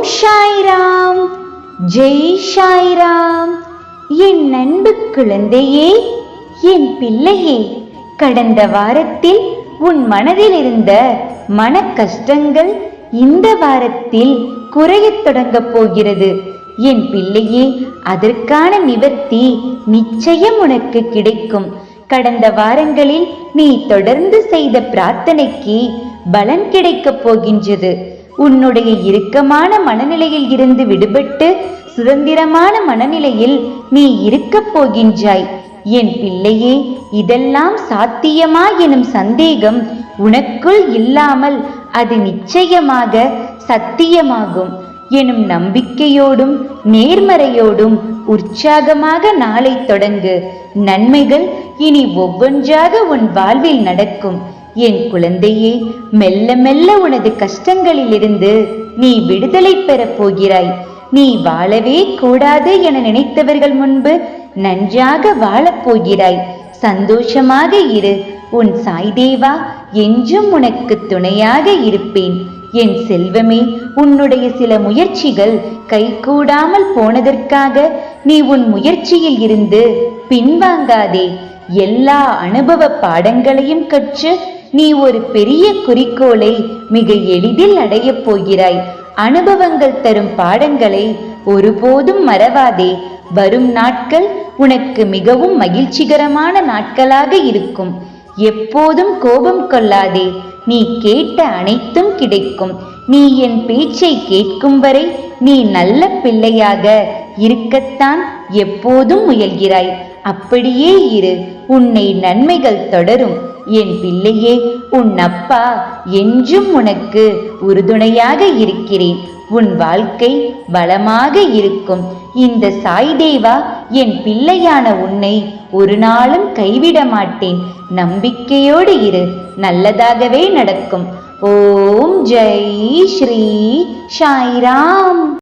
ஓம் சாய்ராம். ஜெய் சாய்ராம். என் அன்பு குழந்தையே என் பிள்ளையே கடந்த வாரத்தில் உன் மனதில் இருந்த மன கஷ்டங்கள் இந்த வாரத்தில் குறையத் தொடங்கப் போகிறது. என் பிள்ளையே அதற்கான நிவர்த்தி நிச்சயம் உனக்கு கிடைக்கும். கடந்த வாரங்களில் நீ தொடர்ந்து செய்த பிரார்த்தனைக்கு பலன் கிடைக்கப் போகின்றது. உன்னுடைய இறுக்கமான மனநிலையில் இருந்து விடுபட்டு சுதந்திரமான மனநிலையில் நீ இருக்கப் போகின்றாய். என் பிள்ளையே இதெல்லாம் சாத்தியமா எனும் சந்தேகம் உனக்குள் இல்லாமல் அது நிச்சயமாக சத்தியமாகும். எனும் நம்பிக்கையோடும் நேர்மறையோடும் உற்சாகமாக நாளை தொடங்கு. நன்மைகள் இனி ஒவ்வொன்றாக உன் வாழ்வில் நடக்கும். என் குழந்தையே மெல்ல மெல்ல உனது கஷ்டங்களிலிருந்து நீ விடுதலை பெறப் போகிறாய். நீ வாழவே கூடாது என நினைத்தவர்கள் முன்பு நன்றாக வாழப்போகிறாய் சந்தோஷமாக இரு. உன் சாய்தேவா என்றும் உனக்கு துணையாக இருப்பேன். என் செல்வமே உன்னுடைய சில முயற்சிகள் கைகூடாமல் போனதற்காக நீ உன் முயற்சியில் இருந்து பின்வாங்காதே. எல்லா அனுபவ பாடங்களையும் கற்று நீ ஒரு பெரிய குறிக்கோளை மிக எளிதில் அடையப் போகிறாய். அனுபவங்கள் தரும் பாடங்களை ஒருபோதும் மறவாதே. வரும் நாட்கள் உனக்கு மிகவும் மகிழ்ச்சிகரமான நாட்களாக இருக்கும். எப்போதும் கோபம் கொள்ளாதே. நீ கேட்ட அனைத்தும் கிடைக்கும். நீ என் பேச்சை கேட்கும் வரை நீ நல்ல பிள்ளையாக இருக்கத்தான் எப்போதும் முயல்கிறாய். அப்படியே இரு. உன்னை நன்மைகள் தொடரும். என் பிள்ளையே உன் அப்பா என்றும் உனக்கு உறுதுணையாக இருக்கிறேன். உன் வாழ்க்கை வளமாக இருக்கும். இந்த சாய்தேவா என் பிள்ளையான உன்னை ஒரு நாளும் கைவிட மாட்டேன். நம்பிக்கையோடு இரு நல்லதாகவே நடக்கும். ஓம் ஜெய் ஸ்ரீ சாய்ராம்.